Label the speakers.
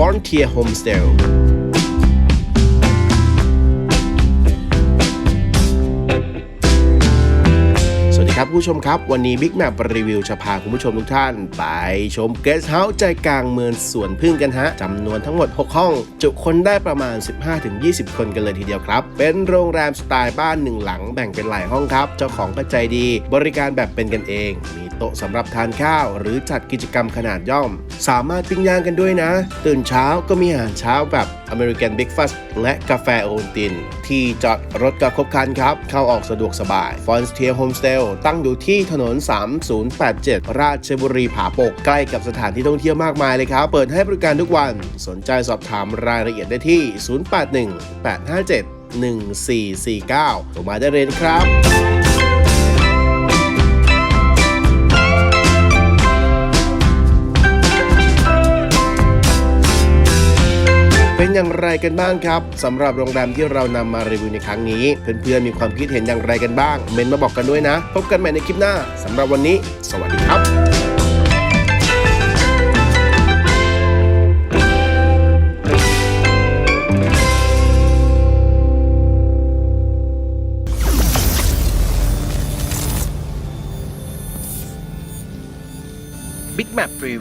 Speaker 1: Frontier Homestyle. ผู้ชมครับ วันนี้ Big Map รีวิวจะพาคุณผู้ชมทุกท่าน ไปชมเกสเฮาส์ใจกลางเมืองสวนพึ่งกันฮะจำนวนทั้งหมด 6 ห้อง จุคนได้ประมาณ 15-20 คนกันเลยทีเดียวครับ เป็นโรงแรมสไตล์บ้านหนึ่งหลังแบ่งเป็นหลายห้องครับ เจ้าของก็ใจดี บริการแบบเป็นกันเอง มีโต๊ะสำหรับทานข้าว หรือจัดกิจกรรมขนาดย่อม สามารถปิ้งย่างกันด้วยนะ ตื่นเช้าก็มีอาหารเช้าแบบอเมริกันเบรกฟาสต์และกาแฟโอวัลติน ที่จอดรถก็ครบครันครับ เข้าออกสะดวกสบาย f o n s t i e r Homestay ตั้งอยู่ที่ถนน 3087 ราชบุรีผาปกใกล้กับสถานที่ท่องเที่ยวมากมายเลยครับ เปิดให้บริการทุกวัน สนใจสอบถามรายละเอียดได้ที่ 081 857 1449โทรมาได้เลยครับ เป็นอย่างไรกันบ้างครับสำหรับโรงแรมที่เรานำมารีวิวในครั้งนี้ เพื่อนๆมีความคิดเห็นอย่างไรกันบ้าง เมนมาบอกกันด้วยนะ พบกันใหม่ในคลิปหน้าสำหรับวันนี้ สวัสดีครับ Big Map Review